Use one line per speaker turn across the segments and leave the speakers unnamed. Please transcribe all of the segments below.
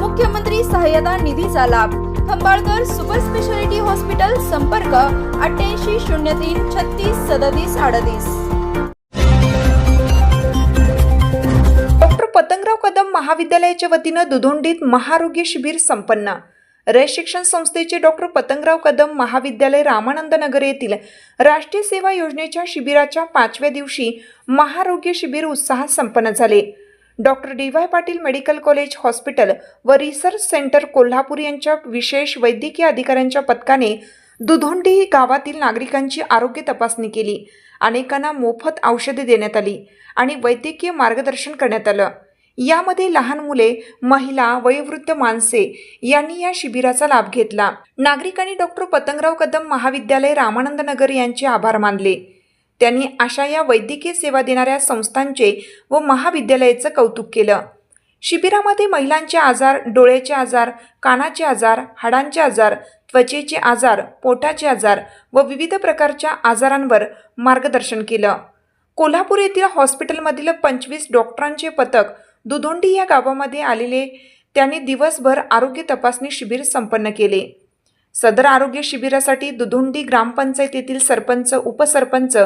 मुख्यमंत्री सहाय्यता निधीचा लाभ. खंबाळकर सुपर स्पेशालिटी हॉस्पिटल संपर्क अठ्ठ्याऐंशी शून्य तीन छत्तीस सदतीस अडतीस.
डॉक्टर पतंगराव कदम महाविद्यालयाच्या वतीनं दुधोंडीत महारोग्य शिबिर संपन्न. रय शिक्षण संस्थेचे डॉक्टर पतंगराव कदम महाविद्यालय रामानंद नगर येथील राष्ट्रीय सेवा योजनेच्या शिबिराच्या पाचव्या दिवशी महारोग्य शिबिर उत्साहात संपन्न झाले. Doctor D Y Patil medical college hospital व रिसर्च सेंटर कोल्हापूर यांच्या विशेष वैद्यकीय अधिकाऱ्यांच्या पथकाने दुधोंडी गावातील नागरिकांची आरोग्य तपासणी केली. अनेकांना मोफत औषधे देण्यात आली आणि वैद्यकीय मार्गदर्शन करण्यात आलं. यामध्ये लहान मुले महिला वयोवृद्ध माणसे यांनी या शिबिराचा लाभ घेतला. नागरिकांनी डॉक्टर पतंगराव कदम महाविद्यालय रामानंद नगर यांचे आभार मानले. त्यांनी अशा या वैद्यकीय सेवा देणाऱ्या संस्थांचे व महाविद्यालयाचं कौतुक केलं. शिबिरामध्ये महिलांचे आजार डोळ्याचे आजार कानाचे आजार हाडांचे आजार त्वचेचे आजार पोटाचे आजार व विविध प्रकारच्या आजारांवर मार्गदर्शन केलं. कोल्हापूर येथील हॉस्पिटलमधील पंचवीस डॉक्टरांचे पथक दुधोंडी या गावामध्ये आलेले त्यांनी दिवसभर आरोग्य तपासणी शिबिर संपन्न केले. सदर आरोग्य शिबिरासाठी दुधुंडी ग्रामपंचायतीतील सरपंच उपसरपंच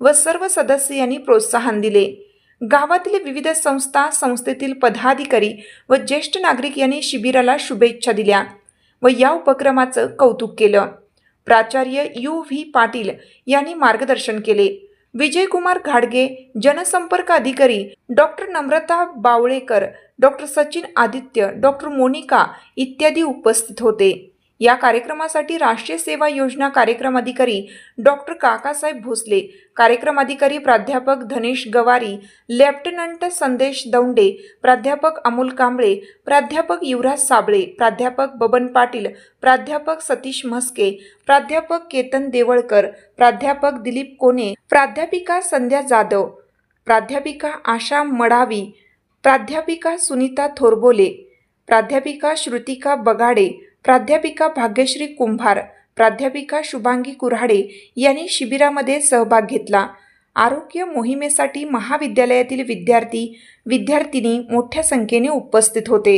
व सर्व सदस्य यांनी प्रोत्साहन दिले. गावातील विविध संस्था संस्थेतील पदाधिकारी व ज्येष्ठ नागरिक यांनी शिबिराला शुभेच्छा दिल्या व या उपक्रमाचं कौतुक केलं. प्राचार्य यू व्ही पाटील यांनी मार्गदर्शन केले. विजयकुमार घाडगे जनसंपर्क अधिकारी doctor Namrata Bawalekar doctor Sachin Aditya doctor Monika इत्यादी उपस्थित होते. या कार्यक्रमासाठी राष्ट्रीय सेवा योजना कार्यक्रम अधिकारी डॉक्टर काकासाहेब भोसले कार्यक्रम अधिकारी प्राध्यापक धनेश गवारी लेफ्टनंट संदेश दौंडे प्राध्यापक अमोल कांबळे प्राध्यापक युवराज साबळे प्राध्यापक बबन पाटील प्राध्यापक सतीश म्हस्के प्राध्यापक केतन देवळकर प्राध्यापक दिलीप कोने प्राध्यापिका संध्या जाधव प्राध्यापिका आशा मडावी प्राध्यापिका सुनीता थोरबोले प्राध्यापिका श्रुतिका बगाडे प्राध्यापिका भाग्यश्री कुंभार प्राध्यापिका शुभांगी कुऱ्हाडे यांनी शिबिरामध्ये सहभाग घेतला. आरोग्य मोहिमेसाठी महाविद्यालयातील विद्यार्थी विद्यार्थिनी मोठ्या संख्येने उपस्थित होते.